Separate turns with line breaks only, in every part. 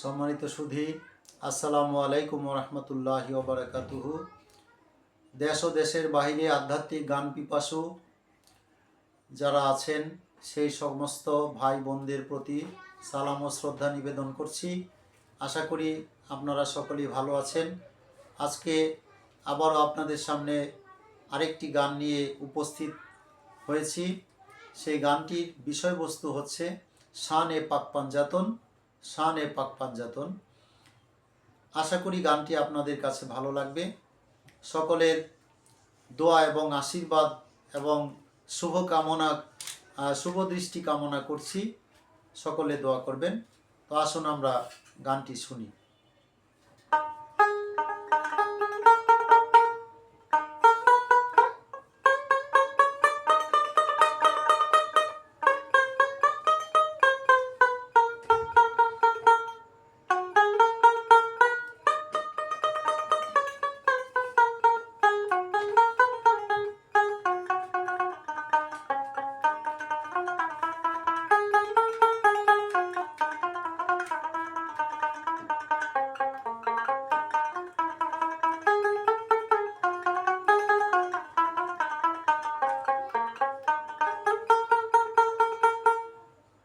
সম্মানিত সুধী, আসসালামু আলাইকুম রহমতুল্লাহ বারাকাতুহু দেশ ও দেশের বাইরে আধ্যাত্মিক গান পিপাসু যারা আছেন, সেই সমস্ত ভাই বোনদের প্রতি সালাম ও শ্রদ্ধা নিবেদন করছি। আশা করি আপনারা সকলেই ভালো আছেন। আজকে আবারও আপনাদের সামনে আরেকটি গান নিয়ে উপস্থিত হয়েছি। সেই গানটির বিষয়বস্তু হচ্ছে শান এ পাক পাঞ্জাতন। শান এ পাক পাঞ্জাতন। আশা করি গানটি আপনাদের কাছে ভালো লাগবে। সকলের দোয়া এবং আশীর্বাদ এবং শুভ কামনা আহ, শুভ দৃষ্টি কামনা করছি। সকলে দোয়া করবেন। তো আসুন আমরা গানটি শুনি।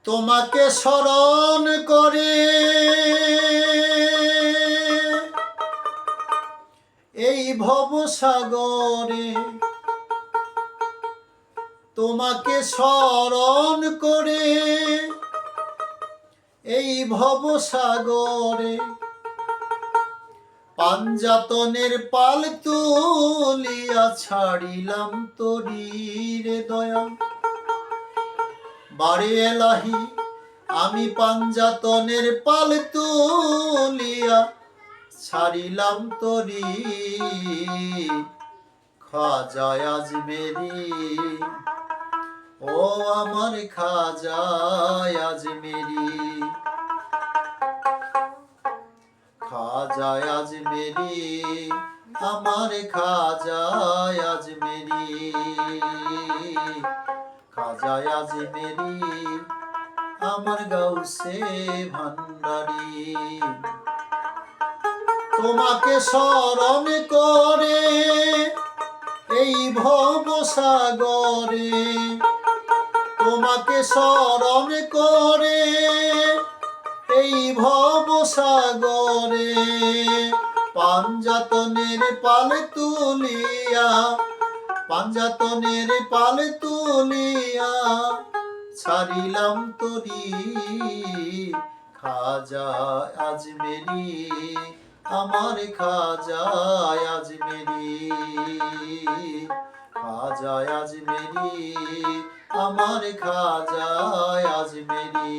তোমাকে স্মরণ করে। এই ভবসাগরে তোমাকে স্মরণ করে। এই ভবসাগরে পাঞ্জাতনের পাল তুলিয়া ছাড়িলাম তরির দয়া। বাড়ি এলাহি, আমি পাঞ্জাতনের পাল তুলিয়া ছাড়িলাম তরি। খাজায় আজমেরি ও আমার খাজায় আজমেরি খাজায় আজমেরি আমার খাজায় আজমেরি খাজায় আজমেরি আমার ভান্ডারি। তোমাকে স্মরণ করে এই ভব সাগরে তোমাকে স্মরণ করে এই ভব সাগরে পাঞ্জাতনের পাল তুলিয়া পাঞ্জাতনের পাল তুলিয়া ছাড়িলাম তরি। খাজা আজমেরি আমার খাজা আজমেরি খাজা আজমেরি আমার খাজা আজমেরি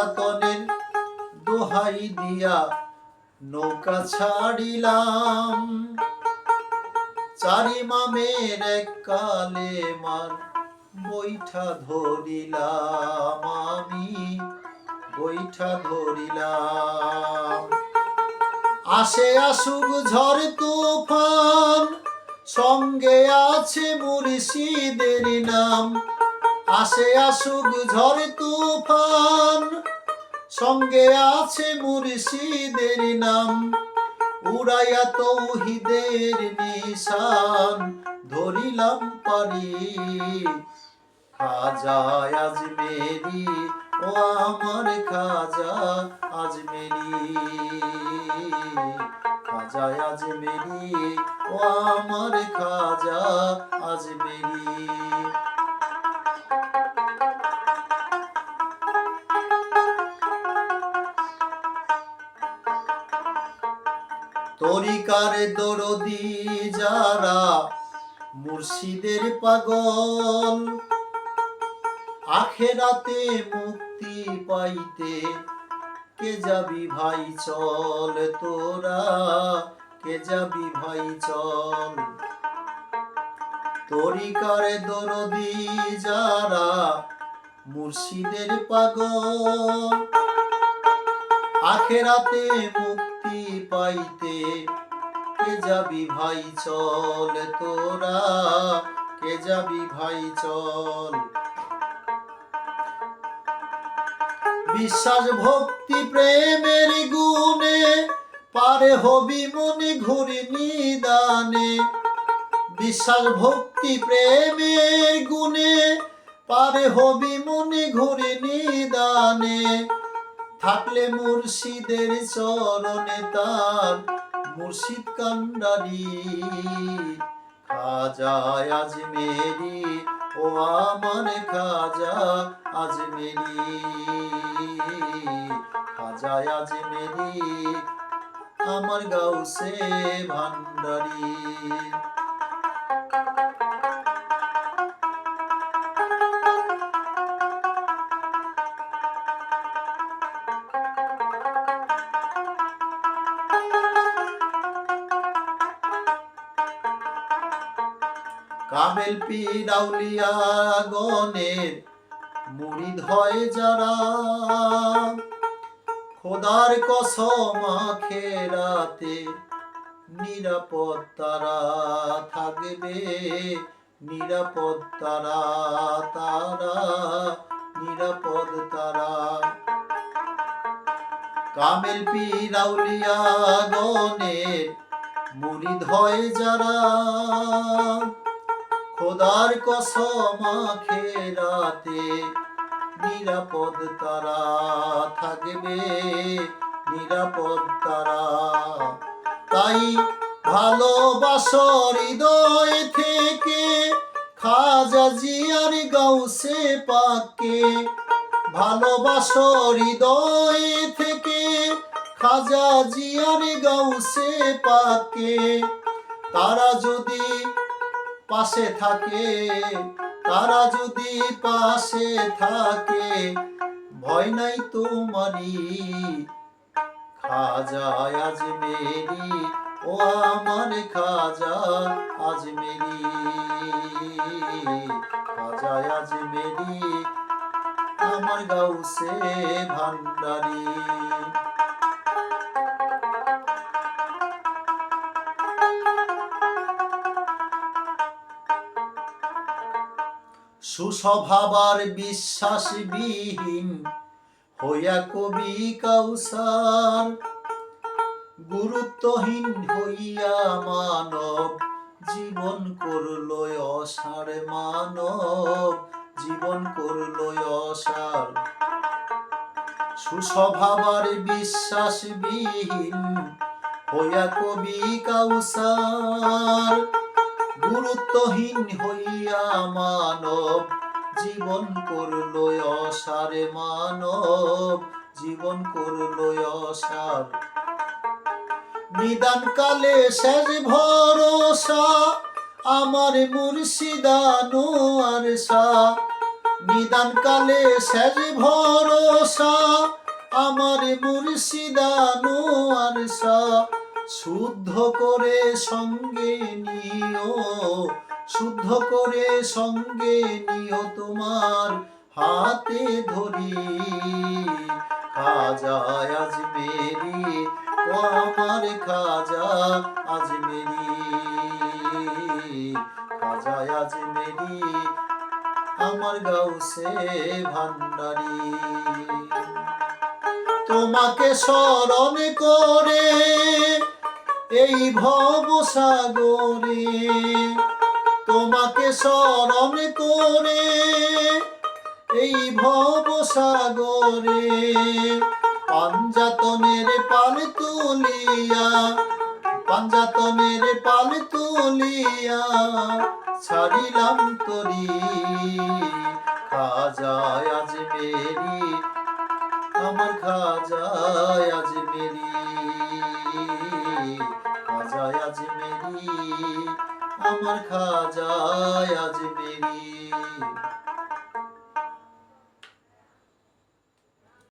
পাঞ্জাতনের দোহাই দিয়া নৌকা ছাড়িলাম। চারি মামের কালে মার বৈঠা ধরিলাম, আমি বৈঠা ধরিলাম। আসে আসুক ঝড় তুফান, সঙ্গে আছে মুর্শিদের নাম। আসে আসুক ঝড় তুফান, সঙ্গে আছে মুর্শিদের নাম। উড়াইয়া তৌহিদের নিশান, ধরিলাম পারি খাজা আজমেরি, ও আমার খাজা আজমেরি। খাজা আজমেরি, ও আমার খাজা আজমেরি। তরিকার দরদি যারা মুর্শিদের পাগল, আখেরাতে মুক্তি পাইতে কে যাবি ভাই চল, তোরা কে যাবি ভাই চল? তরিকার দরদি যারা মুর্শিদের পাগল, আখেরাতে মুক্তি পাইতে, কে যাবি ভাই চল তোরা, কে যাবি ভাই চল। বিশ্বাস ভক্তি প্রেমের গুণে, পারে হবি মনে ঘুরে নিদানে। বিশ্বাস ভক্তি প্রেমের গুণে, পারে হবি মনে ঘুরে নিদানে। থাকলে মুর্শিদের চরণে তার মুর্শিদ কান্ডারি খাজা আজমেরি, ও আমার খাজা আজমেরি। খাজা আজমেরি, আমার গাউসে ভান্ডারি। কামেল পিরাউলিয়া গণের মুড়িদ হয় যারা। খোদার কসম খেরাতে নিরাপদ তারা থাকবে। নিরাপদ তারা তারা, নিরাপদ তারা। কামেল পিরাউলিয়া গণের মুড়িদ হয় যারা। খোদার কসম খেরাতে নিরাপদ তারা থাকবে, নিরাপদ তারা। তাই ভালোবাসর হৃদয় থেকে খাজা জিয়ার গাউসে পাকে ভালোবাসর হৃদয় থেকে খাজা জিয়ার গাউসে পাকে তারা যদি পাশে থাকে, তারা যদি পাশে থাকে, ভয় নাই তোমারি খাজা আজমেরি ও আমার খাজা আজমেরি খাজা আজমেরি আমার গাউসে ভান্ডারি। সুস্বভাবার বিশ্বাসবিহীন হইয়া কবি কাউসার। গুরুত্বহীন হইয়া মানব জীবন করল অসার মানব, জীবন করল অসার। সুস্বভাবার বিশ্বাসবিহীন হইয়া কবি কাউসার। গুরুত্বহীন হইয়া মানব, জীবন করল অসারে মানব, জীবন করল অসার। নিদান কালে শেষ ভরসা, আমার মুর্শিদানো আর নিদান কালে শেষ ভরসা, আমার মুর্শিদানো আর শুদ্ধ করে সঙ্গে নিও, শুদ্ধ করে সঙ্গে নিও তোমার হাতে ধরি। খাজা আজমেরি ও আমার খাজা আজমেরি খাজা আজমেরি আমার গাউসে ভান্ডারি। তোমাকে স্মরণ করে এই ভব সাগরে তোমাকে স্মরণ করে, এই ভব সাগরে পাঞ্জাতনের পাল তুলিয়া, পাঞ্জাতনের পাল তুলিয়া ছাড়িলাম তরি। খাজায় আজ মেরি, আমার খাজায় আজ আমার খাজায় আজ মেরি